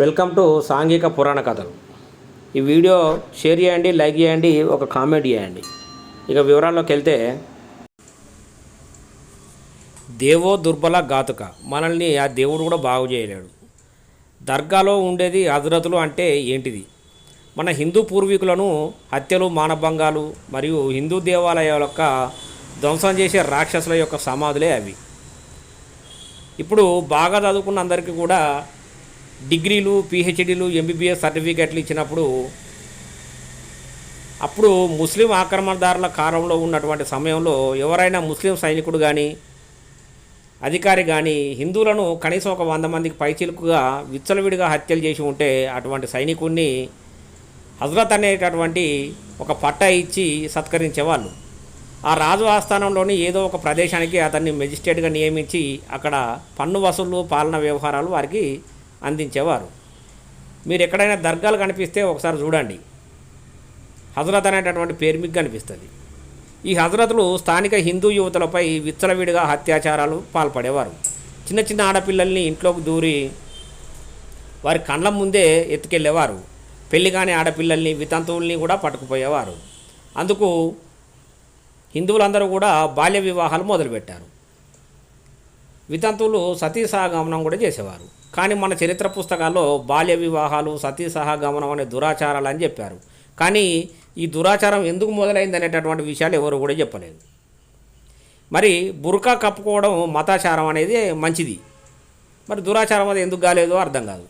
Welcome to సాంఘిక పురాణ కథలు. ఈ వీడియో షేర్ చేయండి లైక్ చేయండి ఒక కామెంట్ చేయండి. ఇక వివరాల్లోకి వెళ్తే దేవో దుర్బల ఘాతుక. మనల్ని ఆ దేవుడు కూడా బాగు చేయలేడు. దర్గాలో ఉండేది హజరతులు అంటే ఏంటిది? మన హిందూ పూర్వీకులను హత్యలు మానభంగాలు మరియు హిందూ దేవాలయాల యొక్క ధ్వంసం చేసే రాక్షసుల యొక్క సమాధులే అవి. ఇప్పుడు బాగా చదువుకున్న అందరికీ కూడా డిగ్రీలు పిహెచ్డీలు ఎంబీబీఎస్ సర్టిఫికెట్లు ఇచ్చినప్పుడు అప్పుడు ముస్లిం ఆక్రమణదారుల కాలంలో ఉన్నటువంటి సమయంలో ఎవరైనా ముస్లిం సైనికుడు కానీ అధికారి కానీ హిందువులను కనీసం ఒక వంద మందికి పైచిలుకుగా విచ్చలవిడిగా హత్యలు చేసి ఉంటే అటువంటి సైనికుడిని హజరత్ అనేటటువంటి ఒక పట్టా ఇచ్చి సత్కరించేవాళ్ళు. ఆ రాజు ఆస్థానంలోని ఏదో ఒక ప్రదేశానికి అతన్ని మెజిస్ట్రేట్గా నియమించి అక్కడ పన్ను వసూలు పాలన వ్యవహారాలు వారికి అందించేవారు. మీరు ఎక్కడైనా దర్గాలు కనిపిస్తే ఒకసారి చూడండి. హజరత్ అనేటటువంటి పేరు మీకు కనిపిస్తుంది. ఈ హజరతులు స్థానిక హిందూ యువతులపై విచ్చలవిడిగా అత్యాచారాలు పాల్పడేవారు. చిన్న చిన్న ఆడపిల్లల్ని ఇంట్లోకి దూరి వారి కండ్ల ముందే ఎత్తుకెళ్ళేవారు. పెళ్ళి కాని ఆడపిల్లల్ని వితంతువుల్ని కూడా పట్టుకుపోయేవారు. అందుకు హిందువులందరూ కూడా బాల్య వివాహాలు మొదలుపెట్టారు. వితంతువులు సతీ సహగమనం కూడా చేసేవారు. కానీ మన చరిత్ర పుస్తకాల్లో బాల్య వివాహాలు సతీ సహగమనం అనే దురాచారాలు అని చెప్పారు. కానీ ఈ దురాచారం ఎందుకు మొదలైంది అనేటటువంటి విషయాలు ఎవరు కూడా చెప్పలేదు. మరి బురకా కప్పుకోవడం మతాచారం అనేది మంచిది. మరి దురాచారం అది ఎందుకు కాలేదో అర్థం కాదు.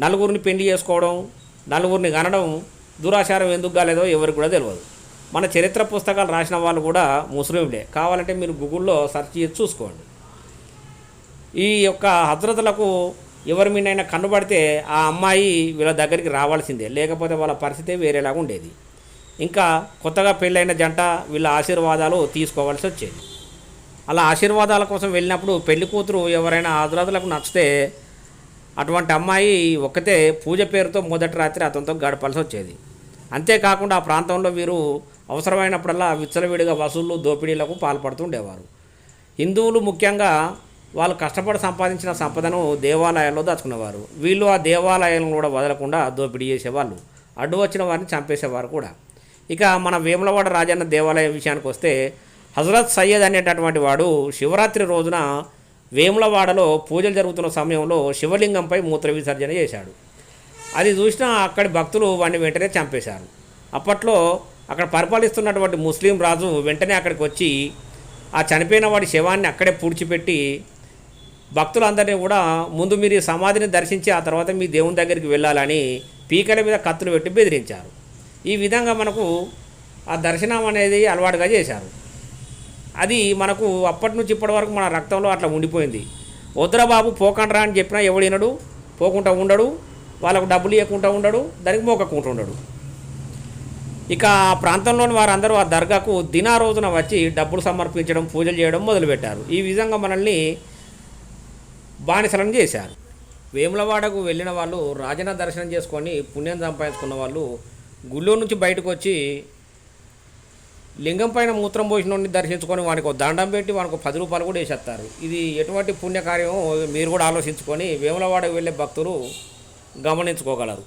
నలుగురిని పెళ్ళి చేసుకోవడం నలుగురిని కనడం దురాచారం ఎందుకు కాలేదో ఎవరికి కూడా తెలియదు మన చరిత్ర పుస్తకాలు రాసిన వాళ్ళు కూడా ముస్లింలే. కావాలంటే మీరు గూగుల్లో సెర్చ్ చేసి చూసుకోండి. ఈ యొక్క హజరతులకు ఎవరి మీదైనా కనబడితే ఆ అమ్మాయి వీళ్ళ దగ్గరికి రావాల్సిందే. లేకపోతే వాళ్ళ పరిస్థితి వేరేలాగా ఉండేది. ఇంకా కొత్తగా పెళ్ళైన జంట వీళ్ళ ఆశీర్వాదాలు తీసుకోవాల్సి వచ్చేది. అలా ఆశీర్వాదాల కోసం వెళ్ళినప్పుడు పెళ్ళి కూతురు ఎవరైనా హజరతులకు నచ్చితే అటువంటి అమ్మాయి ఒక్కతే పూజ పేరుతో మొదటి రాత్రి అతనితో గడపాల్సి వచ్చేది. అంతేకాకుండా ఆ ప్రాంతంలో వీరు అవసరమైనప్పుడల్లా విచ్చలవిడిగా వసూళ్ళు దోపిడీలకు పాల్పడుతుండేవారు హిందువులు ముఖ్యంగా వాళ్ళు కష్టపడి సంపాదించిన సంపదను దేవాలయాల్లో దాచుకునేవారు. వీళ్ళు ఆ దేవాలయాలను కూడా వదలకుండా దోపిడీ చేసేవాళ్ళు. అడ్డు వచ్చిన వారిని చంపేసేవారు కూడా. ఇక మన వేములవాడ రాజన్న దేవాలయం విషయానికి వస్తే హజరత్ సయ్యద్ అనేటటువంటి వాడు శివరాత్రి రోజున వేములవాడలో పూజలు జరుగుతున్న సమయంలో శివలింగంపై మూత్ర విసర్జన చేశాడు. అది చూసిన అక్కడి భక్తులు వాడిని వెంటనే చంపేశారు. అప్పట్లో అక్కడ పరిపాలిస్తున్నటువంటి ముస్లిం రాజు వెంటనే అక్కడికి వచ్చి ఆ చనిపోయిన వాడి శవాన్ని అక్కడే పూడ్చిపెట్టి భక్తులందరినీ కూడా ముందు మీరు ఈ సమాధిని దర్శించి ఆ తర్వాత మీ దేవుని దగ్గరికి వెళ్ళాలని పీకల మీద కత్తులు పెట్టి బెదిరించారు. ఈ విధంగా మనకు ఆ దర్శనం అనేది అలవాటుగా చేశారు. అది మనకు అప్పటి నుంచి ఇప్పటి వరకు మన రక్తంలో అట్లా ఉండిపోయింది. వద్రబాబు పోకండ్రా అని చెప్పినా ఎవడినడు పోకుండా ఉండడు వాళ్ళకు డబ్బులు ఇవ్వకుండా ఉండడు దానికి మోకకుండా ఉండడు. ఇక ఆ ప్రాంతంలోని వారందరూ ఆ దర్గాకు దినా రోజున వచ్చి డబ్బులు సమర్పించడం పూజలు చేయడం మొదలుపెట్టారు. ఈ విధంగా మనల్ని బానిసలను చేశారు. వేములవాడకు వెళ్ళిన వాళ్ళు రాజన దర్శనం చేసుకొని పుణ్యం సంపాదించుకున్న వాళ్ళు గుళ్ళో నుంచి బయటకు వచ్చి లింగం పైన మూత్రం పోసిన దర్శించుకొని వానికి దండం పెట్టి వానికి పది రూపాయలు కూడా వేసేస్తారు. ఇది ఎటువంటి పుణ్యకార్యం మీరు కూడా ఆలోచించుకొని వేములవాడకు వెళ్ళే భక్తులు గమనించుకోగలరు.